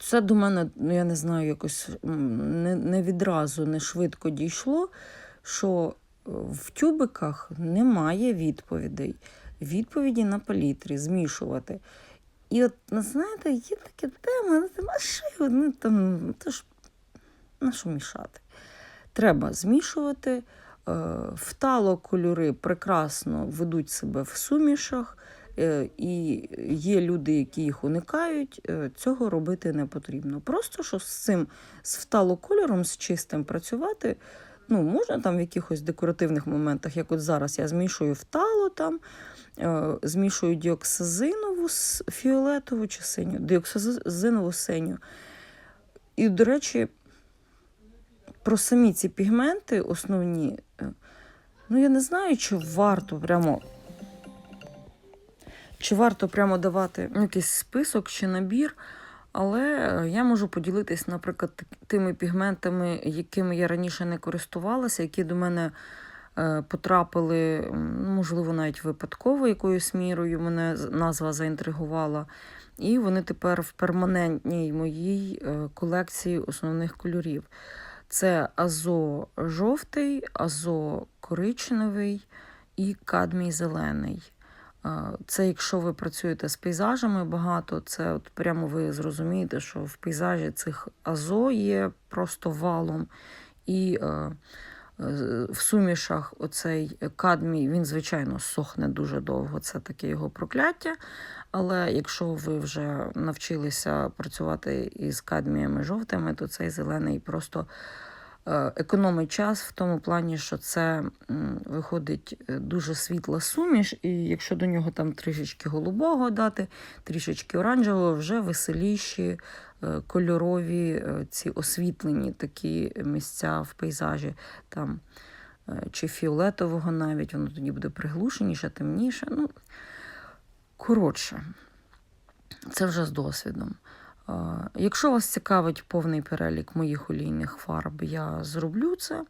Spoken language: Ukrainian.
Це до мене, ну я не знаю, якось не, не відразу, не швидко дійшло, що е, в тюбиках немає відповідей. Відповіді на палітрі, змішувати. І от, ну, знаєте, є таке тема, ну, а що його, ну, там, то ж, на що мішати? Треба змішувати. Е, Втало кольори прекрасно ведуть себе в сумішах, і є люди, які їх уникають. е, Цього робити не потрібно. Просто що з цим з втало кольором, з чистим працювати. Ну, можна там в якихось декоративних моментах, як от зараз я змішую втало там, е, змішую діоксазинову з фіолетову чи синю, діоксазинову синю. І, до речі, про самі ці пігменти основні, е, ну я не знаю, чи варто прямо. Чи варто прямо давати якийсь список чи набір, але е, я можу поділитись, наприклад, тими пігментами, якими я раніше не користувалася, які до мене е, потрапили, можливо, навіть випадково якоюсь мірою мене назва заінтригувала. І вони тепер в перманентній моїй е, колекції основних кольорів. Це азо жовтий, азо коричневий і кадмій зелений. А, Це якщо ви працюєте з пейзажами багато, це от прямо ви зрозумієте, що в пейзажі цих азо є просто валом. І е, е, в сумішах оцей кадмій, він, звичайно, сохне дуже довго, це таке його прокляття. Але якщо ви вже навчилися працювати із кадміями жовтими, то цей зелений просто е, економить час в тому плані, що це виходить е, дуже світла суміш, і якщо до нього там трішечки голубого дати, трішечки оранжевого, вже веселіші е, кольорові е, ці освітлені такі місця в пейзажі. Там, е, чи фіолетового навіть, воно тоді буде приглушеніше, темніше. Ну, коротше, це вже з досвідом. Якщо вас цікавить повний перелік моїх олійних фарб, я зроблю це.